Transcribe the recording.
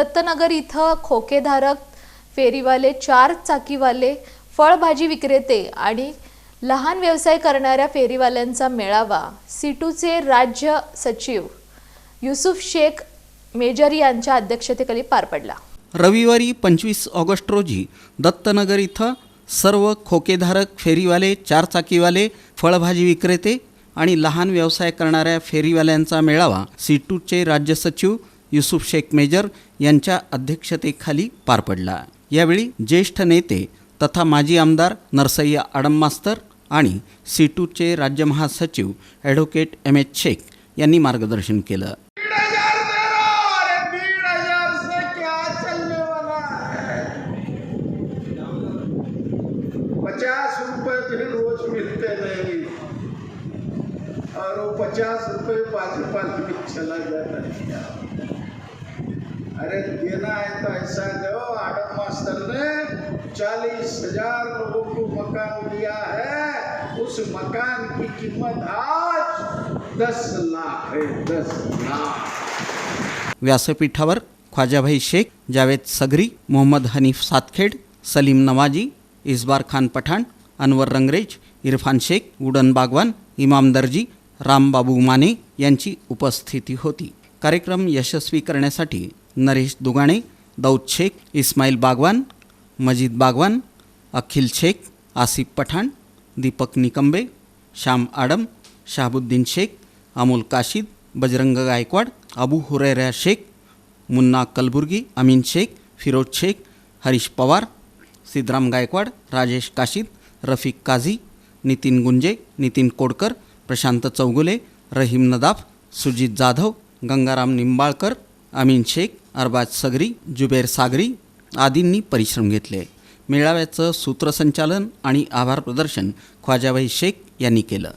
दत्तनगर इथं खोकेधारक फेरीवाले चार चाकीवाले फळभाजी विक्रेते आणि लहान व्यवसाय करणाऱ्या फेरीवाल्यांचा मेळावा. सिटूचे राज्य सचिव युसुफ शेख मेजर यांच्या अध्यक्षतेखाली पार पडला. रविवारी पंचवीस ऑगस्ट रोजी दत्तनगर इथं सर्व खोकेधारक फेरीवाले चारचाकीवाले फळभाजी विक्रेते आणि लहान व्यवसाय करणाऱ्या फेरीवाल्यांचा मेळावा सीटूचे राज्य सचिव युसुफ शेख मेजर यांच्या अध्यक्षतेखाली पार पडला. यावेळी ज्येष्ठ नेते तथा माजी आमदार नरसय्या आडम मास्तर आणि सीटूचे राज्य महासचिव ॲडव्होकेट एम एच शेख यांनी मार्गदर्शन केलं. पचास और वो पचास में चला जाता है। अरे देना है तो ऐसा दो आडम मास्टर ने चालीस हजार लोगों को मकान दिया है उस मकान की कीमत आज दस लाख है दस लाख। व्यासपीठावर ख्वाजाभाई शेख जावेद सगरी मोहम्मद हनीफ सातखेड सलीम नवाजी इस्बार खान पठाण अनवर रंगरेज इरफान शेख उडन बागवान इमाम दर्जी रामबाबू माने यांची उपस्थिती होती. कार्यक्रम यशस्वी करण्यासाठी नरेश दुगाणे दाऊद शेख इस्माईल बागवान मजीद बागवान अखिल शेख आसिफ पठाण दीपक निकंबे श्याम आडम शाहबुद्दीन शेख अमोल काशीद बजरंग गायकवाड अबू हुरैरा शेख मुन्ना कलबुर्गी अमीन शेख फिरोज शेख हरीश पवार सिद्धराम गायकवाड राजेश काशीद रफिक काझी नितीन गुंजे नितीन कोडकर प्रशांत चौगुले रहीम नदाफ सुजित जाधव गंगाराम निंबाळकर अमीन शेख अरबाज सगरी जुबेर सागरी आदींनी परिश्रम घेतले. मेळाव्याचं सूत्रसंचालन आणि आभार प्रदर्शन ख्वाजाबाई शेख यांनी केलं.